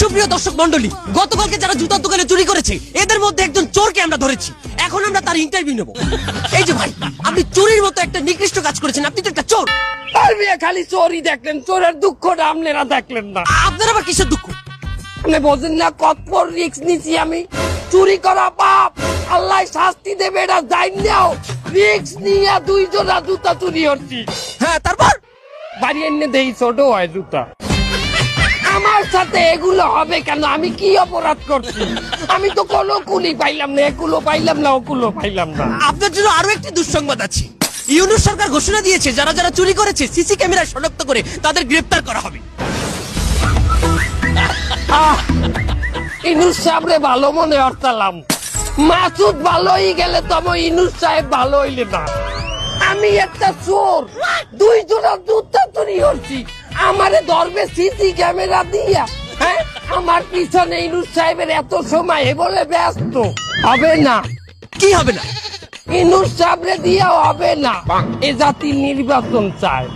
সুপ্রিয় দর্শক মন্ডলী গতকালকে যারা জুতার দোকানে চুরি করেছে এদের মধ্যে একজন চোরকে আমরা ধরেছি। এখন আমরা তার ইন্টারভিউ নেব। এই যে ভাই আপনি চুরির মতো একটা নিকৃষ্ট কাজ করেছেন আপনি তো একটা চোর। খালি চোরই দেখলেন চোরের দুঃখটা আপনারা দেখলেন না। আপনার আবার কিসের দুঃখ? আপনি বোঝেন না কত রিক্স নিছি আমি? চুরি করা পাপ আল্লাহ শাস্তি দেবে এটা যাই নাও রিক্স নিয়ে দুইজনা জুতা চুরি হচ্ছি হ্যাঁ তারপর? বাড়ি এনে দেই ছোট হয় জুতা। আমার সাথে এগুলো হবে কেন? আমি কি অপরাধ করছি? আমি তো কোনো কুলি পাইলাম না এগুলো পাইলাম না ওগুলো পাইলাম না। আপনার জন্য আরও একটি দুঃসংবাদ আছে। ইউনুস সরকার ঘোষণা দিয়েছে যারা যারা চুরি করেছে সিসি ক্যামেরায় শনাক্ত করে তাদের গ্রেফতার করা হবে। ইনুস সাহেবরে ভালো মনে হরতালাম। মাসুদ ভালোই গেলে তো আমার ইনুস সাহেব ভালো হইলে না। আমি একটা চোর দুই জোড়া জুতা চুরি হচ্ছি আমারে ধরবে সিসি ক্যামেরা দিয়া হ্যাঁ? আমার পিছনে ইনুর সাহেবের এত সময় এ বলে ব্যস্ত। হবে না। কি হবে না? ইনুস সাহেবরে দিয়া হবে না। এ জাতি নির্বাচন চায়।